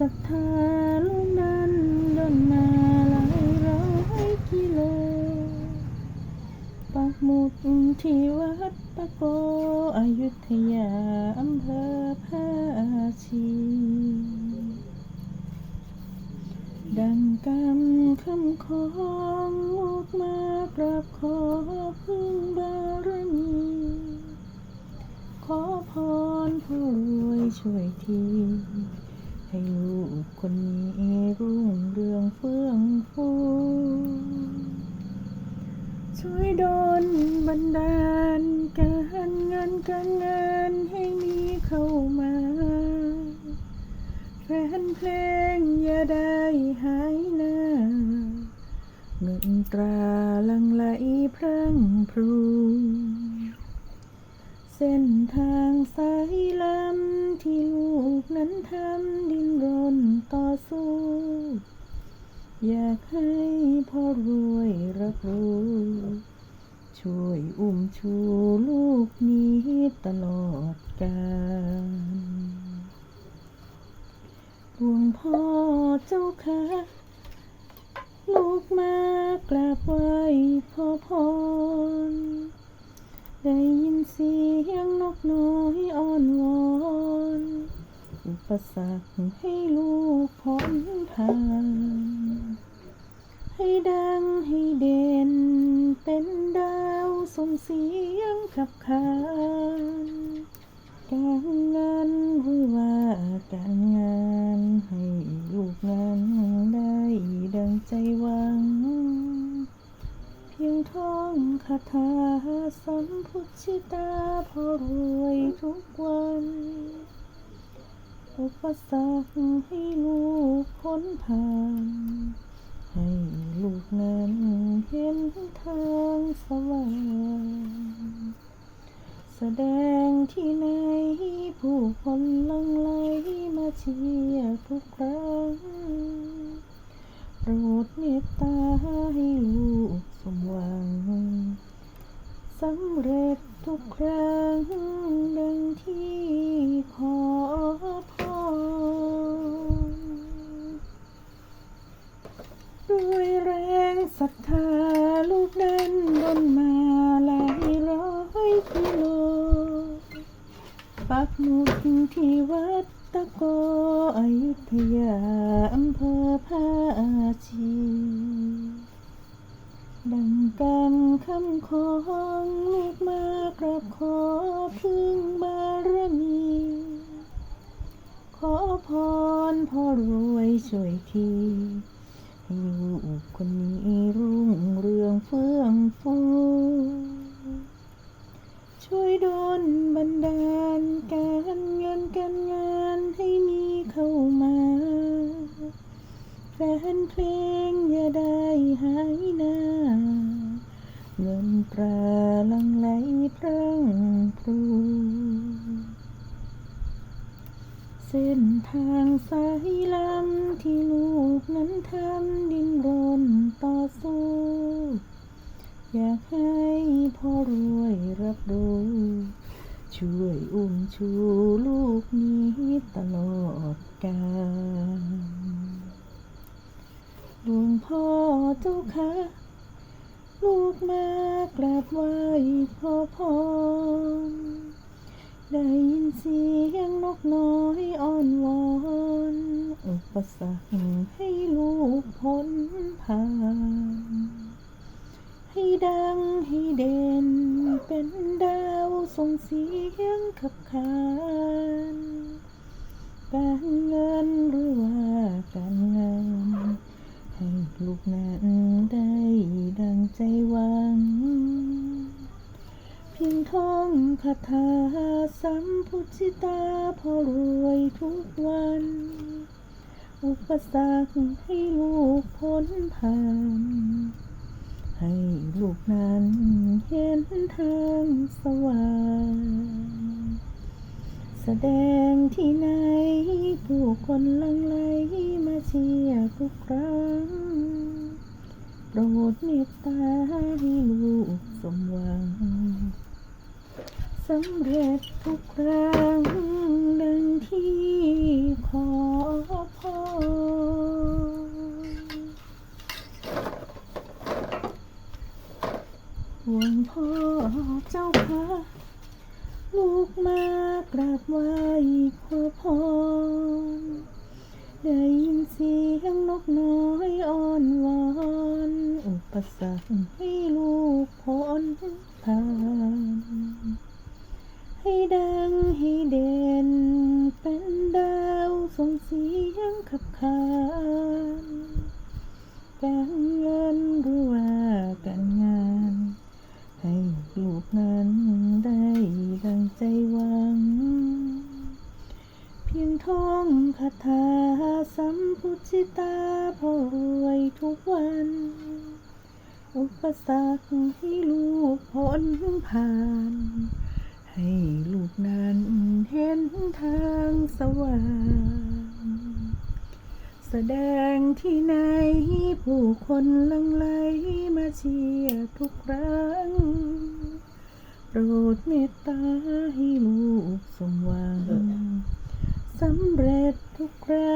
ศรัทธาลูกนั้นเดินมาหลายร้อยกิโลปักหมุดที่วัดปะโกอยุธยาอำเภอพาชีดังกำคำของลูกมากราบขอพึ่งบารมีขอพรผู้รวยช่วยที ให้ลูกคนนี้รุ่งเรืองเฟื่องฟูช่วยดลบันดาลการงานการงานให้มีเข้ามาแฟนเพลงอย่าได้หายหน้า เงินตราลังไหลพรั่งพรู เส้นทางสายลำที่ลูกนั้นทำดินรนต่อสู้ อยากให้พ่อรวยรับรู้ ช่วยอุ้มชูลูกนี้ตลอดกาลหลวงพ่อเจ้าค่ะ ลูกมากราบไหว้พ่อพร ได้ยินเสียงนกน้อยอ้อนวอนอุปสรรคให้ลูกพ้นผ่านให้ดังให้เด่น เป็นดาวส่งเสียงขับขานการงานหรือว่าการงานให้ลูกงานได้ดังใจหวังเพียงท่อง คาถาสัมพุทธิตาพอรวยทุกวัน อุปสรรคให้ลูกพ้นผ่าน ให้ลูกนั้นเห็นทางสว่างแสดงที่ไหนผู้คนลังไหลมาเชียร์ทุกครั้ง รดเมตตาให้ลูกสมหวังสำเร็จทุกครั้งดังที่ขอพรด้วยแรงศรัทธาลูกนั้นบนมาหลายร้อยกิโลปักหมุดที่วัด ตะโกอยุธยาอำเภอพาชี ดังกำคำของลูกมากราบขอพึ่งบารมี ขอพรพ่อรวยช่วยทีให้ลูกคนนี้ร แฟนเพลงอย่าได้หายหน้า เงินตราลังไหลพรั่งพรูเส้นทางสายลำที่ลูกนั้นทำดินรนต่อสู้ อยากให้พ่อรวยรับรู้ช่วยอุ้มชูลูกนี้ตลอดกาล หลวงพ่อเจ้าค่ะ ลูกมากราบไหว้พ่อพรได้ยินเสียงนกน้อยอ้อนวอนอุปสรรคให้ลูกพ้นผ่านให้ดังให้เด่น เป็นดาวส่งเสียงขับขานการเงินหรือว่าการงาน ให้ลูกนั้นได้ดังใจหวัง เพียงท่องคาถาสัมพุทธิตาพอรวยทุกวัน อุปสรรคให้ลูกพ้นผ่าน ให้ลูกนั้นเห็นทางสว่าง แสดงที่ไหน ผู้คนลังไลมาเชียร์ทุกครั้ง โปรดเมตตาให้ลูกสมหวังสำเร็จทุกครั้งดังที่ขอพอหวงพ่อเจ้าค่ะ ลูกมากราบไหว้ขอพรได้ยินเสียงนกน้อยอ้อนวอนอุปสรรคให้ลูกพ้นผ่านให้ดังให้เด่น เป็นดาวส่งเสียงขับขานการเงินรือว่าการ มพุทธิตาพอรวยทุกวัน อุปสรรคให้ลูกพ้นผ่าน ให้ลูกนั้นเห็นทางสว่าง แสดงที่ไหนผู้คนหลังไหลมาเชียร์ทุกครั้ง โปรดเมตตาให้ลูกสมหวังสำเร็จทุกครั้งดัง